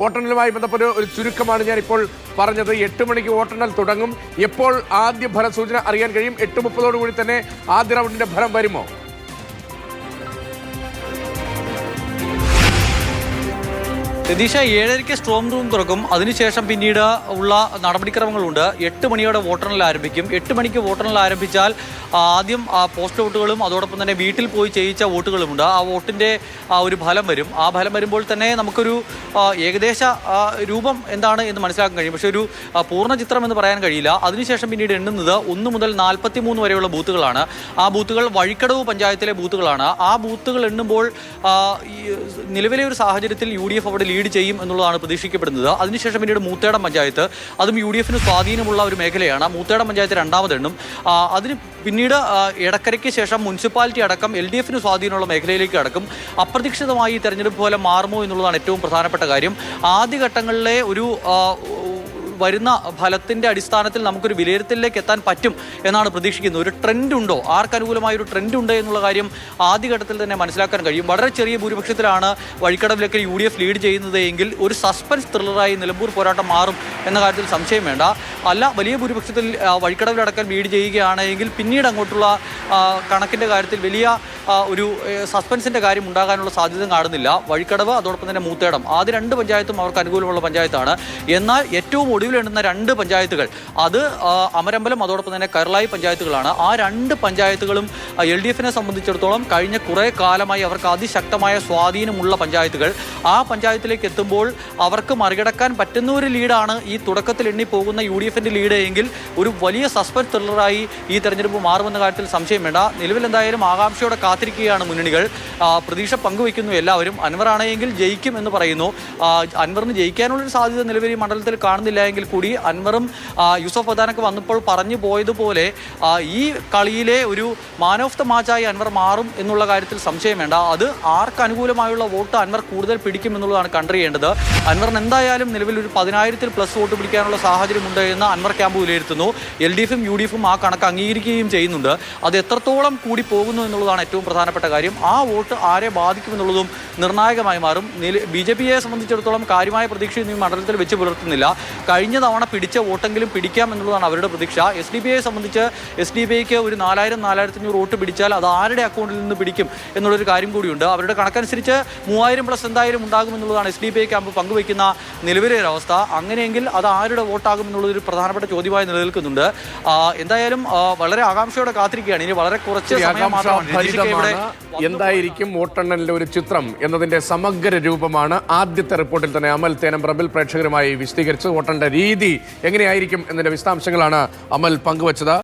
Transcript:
വോട്ടെണ്ണലുമായി ബന്ധപ്പെട്ട് ഒരു ചുരുക്കമാണ് ഞാൻ ഇപ്പോൾ പറഞ്ഞത്. എട്ട് മണിക്ക് വോട്ടെണ്ണൽ തുടങ്ങും. എപ്പോൾ ആദ്യ ഫലസൂചന അറിയാൻ കഴിയും? എട്ട് മുപ്പതോടുകൂടി തന്നെ ആദ്യ റൗണ്ടിന്റെ ഫലം വരുമോ? രതീഷ ഏഴരയ്ക്ക് സ്ട്രോങ് റൂം തുറക്കും. അതിനുശേഷം പിന്നീട് ഉള്ള നടപടിക്രമങ്ങളുണ്ട്. എട്ട് മണിയോടെ വോട്ടെണ്ണൽ ആരംഭിക്കും. എട്ട് മണിക്ക് വോട്ടെണ്ണൽ ആരംഭിച്ചാൽ ആദ്യം പോസ്റ്റ് വോട്ടുകളും അതോടൊപ്പം തന്നെ വീട്ടിൽ പോയി ചെയ്യിച്ച വോട്ടുകളുമുണ്ട് ആ വോട്ടിന്റെ ഒരു ഫലം വരും. ആ ഫലം വരുമ്പോൾ തന്നെ നമുക്കൊരു ഏകദേശ രൂപം എന്താണ് എന്ന് മനസ്സിലാക്കാൻ കഴിയും. പക്ഷേ ഒരു പൂർണ ചിത്രം എന്ന് പറയാൻ കഴിയില്ല. അതിനുശേഷം പിന്നീട് എണ്ണുന്നത് ഒന്ന് മുതൽ നാൽപ്പത്തി മൂന്ന് വരെയുള്ള ബൂത്തുകളാണ്. ആ ബൂത്തുകൾ വഴിക്കടവ് പഞ്ചായത്തിലെ ബൂത്തുകളാണ്. ആ ബൂത്തുകൾ എണ്ണുമ്പോൾ നിലവിലെ ഒരു സാഹചര്യത്തിൽ യു ഡി എഫ് അവിടെ ലീഡ് ചെയ്യും എന്നുള്ളതാണ് പ്രതീക്ഷിക്കപ്പെടുന്നത്. അതിനുശേഷം പിന്നീട് മൂത്തേടം പഞ്ചായത്ത് അതും യു ഡി എഫിന് സ്വാധീനമുള്ള ഒരു മേഖലയാണ്. മൂത്തേടം പഞ്ചായത്ത് രണ്ടാമത് എണ്ണം ആ, അതിന് പിന്നീട് ഇടക്കരയ്ക്ക് ശേഷം മുനിസിപ്പാലിറ്റി അടക്കം എൽ ഡി എഫിന് സ്വാധീനമുള്ള മേഖലയിലേക്ക് അടക്കും അപ്രതീക്ഷിതമായി തെരഞ്ഞെടുപ്പ് പോലെ മാറുമോ എന്നുള്ളതാണ് ഏറ്റവും പ്രധാനപ്പെട്ട കാര്യം. ആദ്യഘട്ടങ്ങളിലെ ഒരു വരുന്ന ഫലത്തിന്റെ അടിസ്ഥാനത്തിൽ നമുക്കൊരു വിലയിരുത്തലിലേക്ക് എത്താൻ പറ്റും എന്നാണ് പ്രതീക്ഷിക്കുന്നത്. ഒരു ട്രെൻഡ് ഉണ്ടോ? ആർക്ക് അനുകൂലമായ ഒരു ട്രെൻഡ് ഉണ്ട് എന്നുള്ള കാര്യം ആദ്യഘട്ടത്തിൽ തന്നെ മനസ്സിലാക്കാൻ കഴിയും. വളരെ ചെറിയ ഭൂരിപക്ഷത്തിലാണ് വഴിക്കടവിലേക്ക് യു ഡി എഫ് ലീഡ് ചെയ്യുന്നത് എങ്കിൽ ഒരു സസ്പെൻസ് ത്രില്ലറായി നിലമ്പൂർ പോരാട്ടം മാറും എന്ന കാര്യത്തിൽ സംശയം വേണ്ട. അല്ല വലിയ ഭൂരിപക്ഷത്തിൽ വഴിക്കടവിലടക്കം ലീഡ് ചെയ്യുകയാണെങ്കിൽ പിന്നീട് അങ്ങോട്ടുള്ള ആ, കണക്കിന്റെ കാര്യത്തിൽ വലിയ ഒരു സസ്പെൻസിന്റെ കാര്യം ഉണ്ടാകാനുള്ള സാധ്യത കാണുന്നില്ല. വഴിക്കടവ് അതോടൊപ്പം തന്നെ മൂത്തേടം. ആദ്യ രണ്ട് പഞ്ചായത്തും അവർക്ക് അനുകൂലമുള്ള പഞ്ചായത്താണ്. എന്നാൽ ഏറ്റവും ഒടുവിലെണ്ണുന്ന രണ്ട് പഞ്ചായത്തുകൾ അത് അമരമ്പലം അതോടൊപ്പം തന്നെ കരളായി പഞ്ചായത്തുകളാണ്. ആ രണ്ട് പഞ്ചായത്തുകളും എൽ ഡി എഫിനെ സംബന്ധിച്ചിടത്തോളം കഴിഞ്ഞ കുറേ കാലമായി അവർക്ക് അതിശക്തമായ സ്വാധീനമുള്ള പഞ്ചായത്തുകൾ. ആ പഞ്ചായത്തിലേക്ക് എത്തുമ്പോൾ അവർക്ക് മറികടക്കാൻ പറ്റുന്ന ഒരു ലീഡാണ് ഈ തുടക്കത്തിൽ എണ്ണി പോകുന്ന യു ഡി എഫിന്റെ ലീഡ് എങ്കിൽ ഒരു വലിയ സസ്പെൻസ് ത്രില്ലറായി ഈ തെരഞ്ഞെടുപ്പ് മാറുമെന്ന കാര്യത്തിൽ സംശയം വേണ്ട. നിലവിൽ എന്തായാലും ആകാംക്ഷയോടെ കാത്തിരിക്കുകയാണ് മുന്നണികൾ. പ്രതീക്ഷ പങ്കുവയ്ക്കുന്നു എല്ലാവരും. അൻവറാണെങ്കിൽ ജയിക്കും എന്ന് പറയുന്നു. അൻവറിന് ജയിക്കാനുള്ളൊരു സാധ്യത നിലവിൽ ഈ മണ്ഡലത്തിൽ കാണുന്നില്ല എങ്കിൽ കൂടി അൻവറും യൂസഫ് പ്രധാനൊക്കെ വന്നപ്പോൾ പറഞ്ഞു പോയതുപോലെ ഈ കളിയിലെ ഒരു മാൻ ഓഫ് ദ മാച്ചായി അൻവർ മാറും എന്നുള്ള കാര്യത്തിൽ സംശയം വേണ്ട. അത് ആർക്ക് അനുകൂലമായുള്ള വോട്ട് അൻവർ കൂടുതൽ പിടിക്കും എന്നുള്ളതാണ് കണ്ടറിയേണ്ടത്. അൻവറിന് എന്തായാലും നിലവിൽ ഒരു പതിനായിരത്തിൽ പ്ലസ് വോട്ട് പിടിക്കാനുള്ള സാഹചര്യമുണ്ട് എന്ന് അൻവർ ക്യാമ്പ് വിലയിരുത്തുന്നു. എൽ ഡി എഫും യു ഡി എഫും ആ കണക്ക് അംഗീകരിക്കുകയും ചെയ്യുന്നുണ്ട്. അത് എത്രത്തോളം കൂടി പോകുന്നു എന്നുള്ളതാണ് ഏറ്റവും പ്രധാനപ്പെട്ട കാര്യം. ആ വോട്ട് ആരെ ബാധിക്കുമെന്നുള്ളതും നിർണായകമായി മാറും. ബി ജെ പിയെ സംബന്ധിച്ചിടത്തോളം കാര്യമായ പ്രതീക്ഷ ഈ മണ്ഡലത്തിൽ വെച്ച് പുലർത്തുന്നില്ല. കഴിഞ്ഞ തവണ പിടിച്ച വോട്ടെങ്കിലും പിടിക്കാം എന്നുള്ളതാണ് അവരുടെ പ്രതീക്ഷ. എസ് ഡി ബി ഐയെ സംബന്ധിച്ച് എസ് ഡി ബി ഐക്ക് ഒരു നാലായിരം നാലായിരത്തി അഞ്ഞൂറ് വോട്ട് പിടിച്ചാൽ അത് ആരുടെ അക്കൗണ്ടിൽ നിന്ന് പിടിക്കും എന്നുള്ളൊരു കാര്യം കൂടിയുണ്ട്. അവരുടെ കണക്കനുസരിച്ച് മൂവായിരം പ്ലസ് എന്തായാലും ഉണ്ടാകും എന്നുള്ളതാണ് S D B I camp പങ്കുവയ്ക്കുന്ന നിലവിലെ ഒരവസ്ഥ അങ്ങനെയെങ്കിൽ അത് ആരുടെ വോട്ടാകും എന്നുള്ളൊരു പ്രധാനപ്പെട്ട ചോദ്യമായി നിലനിൽക്കുന്നുണ്ട്. എന്തായാലും വളരെ ആകാംക്ഷയോടെ കാത്തിരിക്കുകയാണ്. ഇനി വളരെ കുറച്ച് സമയം ഭരിതമാണ് എന്തായിരിക്കും വോട്ടെണ്ണലിന്റെ ഒരു ചിത്രം? എന്നതിന്റെ സമഗ്ര രൂപമാണ് ആദ്യത്തെ റിപ്പോർട്ടിൽ തന്നെ അമൽ തേനമ്പ്രബിൽ പ്രേക്ഷകരുമായി വിശദീകരിച്ചത്. വോട്ടേണ്ട രീതി എങ്ങനെയായിരിക്കും എന്നതിന്റെ വിശദാംശങ്ങളാണ് അമൽ പങ്കുവച്ചത്.